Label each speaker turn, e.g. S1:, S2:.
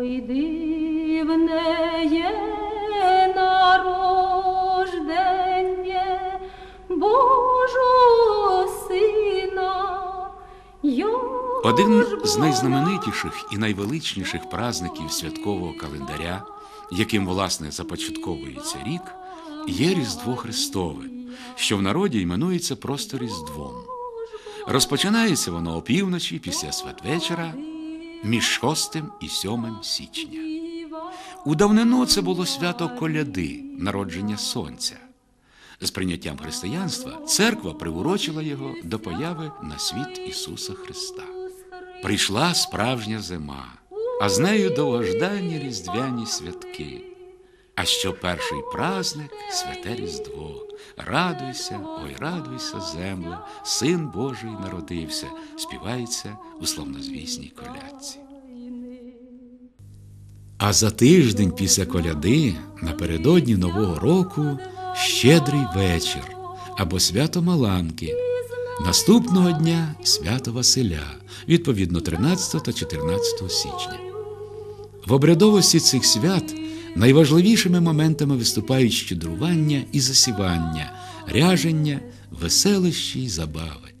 S1: Ой, дивне є народження Божого Сина.
S2: Один з найзнаменитіших і найвеличніших празників святкового календаря, яким власне започатковується рік, є Різдво Христове, що в народі іменується просто Різдвом. Розпочинається воно опівночі після святвечора між 6 і 7 січня. У давнину це було свято коляди, народження сонця. З прийняттям християнства церква приурочила його до появи на світ Ісуса Христа. Прийшла справжня зима, а з нею довгожданні різдвяні святки. А що перший праздник святе Різдво. Радуйся, ой, радуйся, земле, син Божий народився, співається у славнозвісній колядці. А за тиждень після коляди, напередодні Нового року, щедрий вечір або свято Маланки. Наступного дня свято Василя, відповідно 13 та 14 січня. В обрядовості цих свят найважливішими моментами виступають щедрування і засівання, ряження, веселищі й забави.